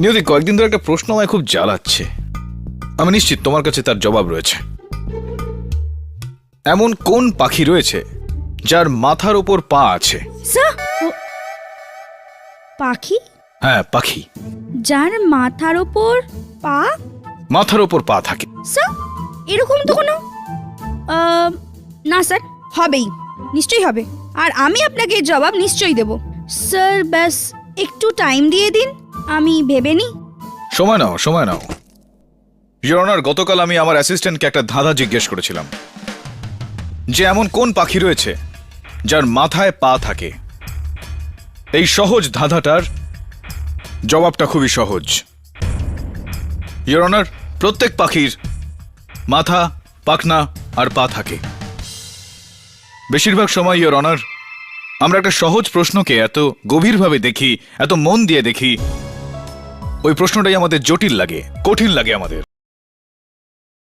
নিয়তি কয়েকদিন ধরে একটা প্রশ্ন আমায় খুব জ্বালাচ্ছে। আমি নিশ্চিত তোমার কাছে তার জবাব রয়েছে। এমন কোন পাখি রয়েছে যার মাথার ওপর পা আছে? পাখি? হ্যাঁ পাখি। যার মাথার ওপর পা? মাথার ওপর পা থাকে। স্যার এরকম তো কোনো? না স্যার হবেই। নিশ্চয়ই হবে। আর আমি আপনাকে জবাব নিশ্চয়ই দেব। স্যার ব্যাস একটু টাইম দিয়ে দিন। আমি ভেবে নিই সময় নাও সময় নাও। ইয়োর অনার গতকাল আমি আমার অ্যাসিস্ট্যান্টকে একটা ধাঁধা জিজ্ঞেস করেছিলাম। যে এমন কোন পাখি রয়েছে যার মাথায় পা থাকে? এই সহজ ধাঁধাটার জবাবটা খুবই সহজ। ইয়োর অনার প্রত্যেক পাখির মাথা, পাখনা আর পা থাকে। বেশিরভাগ সময় ইয়োর অনার আমরা একটা সহজ প্রশ্নকে এত গভীরভাবে দেখি, এত মন দিয়ে দেখি ওই প্রশ্নটাই আমাদের জটিল লাগে কঠিন লাগে আমাদের।